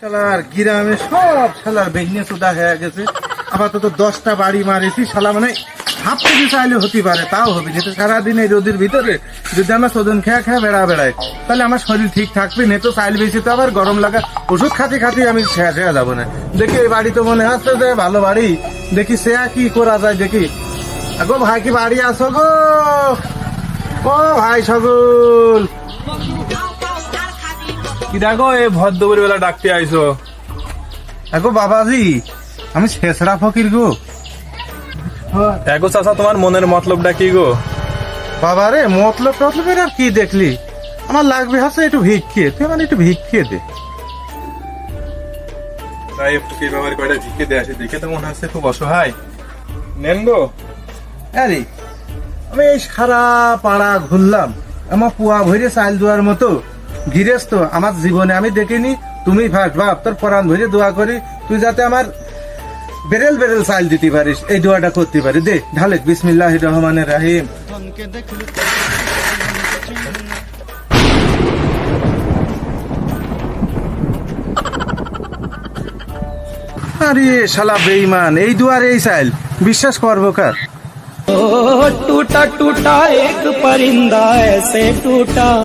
শালার গ্রামে সব শালার বেগনে চোদা হয়ে গেছে। আপাতত দশটা বাড়ি মারেছি, শালা মানে হাফ কেজি চাইলে হতে পারে, তাও হবে কিন্তু সারাদিন এই রোদের ভিতরে, যদি আমরা চোদন খেয়া খেয়া বেড়া বেড়াই, তাহলে আমার শরীর ঠিক থাকবে নে তো চাইল বেশি, তো আবার গরম লাগা ওষুধ খাতে খাতে আমি শেষ হয়ে যাব না। দেখি এই বাড়ি তো মনে হচ্ছে যে ভালো বাড়ি, দেখি সে কি করা যায়, দেখি। গো ভাই কি বাড়ি আসো গো? ও ভাই সগুল। কি দেখো এই ভর দুপুর বেলা ডাকতে আইছো? আগো বাবাজি আমি শেষরা ফকির গো। দেখো চাচা তোমার মনের মতলবটা কি গো? বাবা রে মতলব টতলবের আর কি দেখলি? আমার লাগবে হচ্ছে একটু ভিক্ষে তুই আমার একটু ভিক্ষে দে। তাই ফকির বাবার কয়টা ভিক্ষে দিয়ে আসে দেখে তো মনে হচ্ছে খুব অসহায়। নেন গো আরে আমি এই সারা পাড়া ঘুরলাম। আমার পুয়া ভরে চাল দেওয়ার মতো গিরেস তো আমার জীবনে আমি দেখিনি তুমি ফার্স্ট বাপ তোর পরাণ ভরে দোয়া করি তুই যাতে আমার বেরেল বেরেল চাল দিতে পারিস এই দোয়াটা করতে পারি দে ঢালেক বিসমিল্লাহ রহমানের রাহিম আরে শালা বেইমান এই দুয়ার এই চাইল বিশ্বাস করবো কার ओ टूटा टूटा एक परिंदा ऐसे टूटा